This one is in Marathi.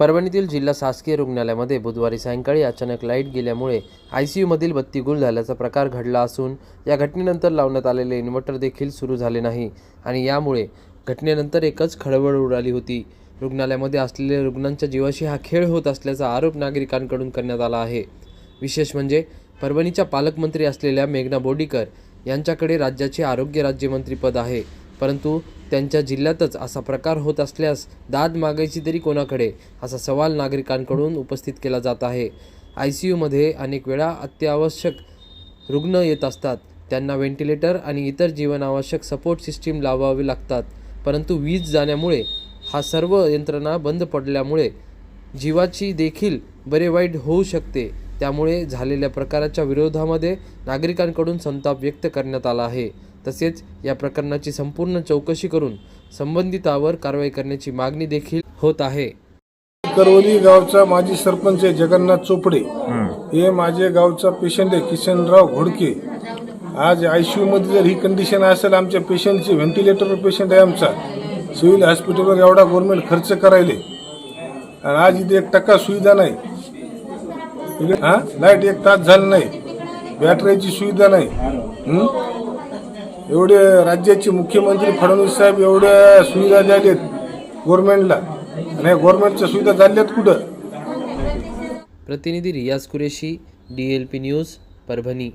परभणीतील जिल्हा शासकीय रुग्णालयामध्ये बुधवारी सायंकाळी अचानक लाइट गेल्यामुळे आय सी यूमधील बत्ती गुल झाल्याचा प्रकार घडला असून या घटनेनंतर लावण्यात आलेले इन्व्हर्टर देखील सुरू झाले नाही आणि यामुळे घटनेनंतर एकच खळबळ उडाली होती. रुग्णालयामध्ये असलेल्या रुग्णांच्या जीवाशी हा खेळ होत असल्याचा आरोप नागरिकांकडून करण्यात आला आहे. विशेष म्हणजे परभणीच्या पालकमंत्री असलेल्या मेघना बोर्डीकर यांच्याकडे राज्याचे आरोग्य राज्यमंत्रीपद आहे. परंतु त्यांच्या जिल्ह्यातच असा प्रकार होत असल्यास दाद मागायची तरी कोणाकडे? असा सवाल नागरिकांकडून उपस्थित केला जात आहे. आय सी यूमध्ये अनेक वेळा अत्यावश्यक रुग्ण येत असतात. त्यांना व्हेंटिलेटर आणि इतर जीवनावश्यक सपोर्ट सिस्टीम लावावे लागतात. परंतु वीज जाण्यामुळे हा सर्व यंत्रणा बंद पडल्यामुळे जीवाची देखील बरे वाईट होऊ शकते. त्यामुळे झालेल्या प्रकाराच्या विरोधामध्ये नागरिकांकडून संताप व्यक्त करण्यात आला आहे. तसेच या प्रकरणाची संपूर्ण चौकशी करून संबंधितावर कारवाई करण्याची मागणी देखील होत आहे. करवली गावचा माजी सरपंच आहे जगन्नाथ चोपडे. हे माझे गावचा पेशंट आहे किशनराव घोडके. आज आयसीयू मध्ये जर ही कंडिशन असेल आमच्या पेशंटची व्हेंटिलेटर पेशंट आहे आमचा. सिव्हिल हॉस्पिटलवर एवढा गव्हर्नमेंट खर्च करायले. आणि आज इथे एक टक्का सुविधा नाही. हा? लाइट एक तास झालं नाही. बॅटरीची सुविधा नाही? एवढे राज्याचे मुख्यमंत्री फडणवीस साहेब एवढ्या सुविधा द्यालेत गव्हर्नमेंटला आणि गव्हर्नमेंटच्या सुविधा झाल्यात कुठं? प्रतिनिधी Riyaz Qureshi D L P news Parbhani.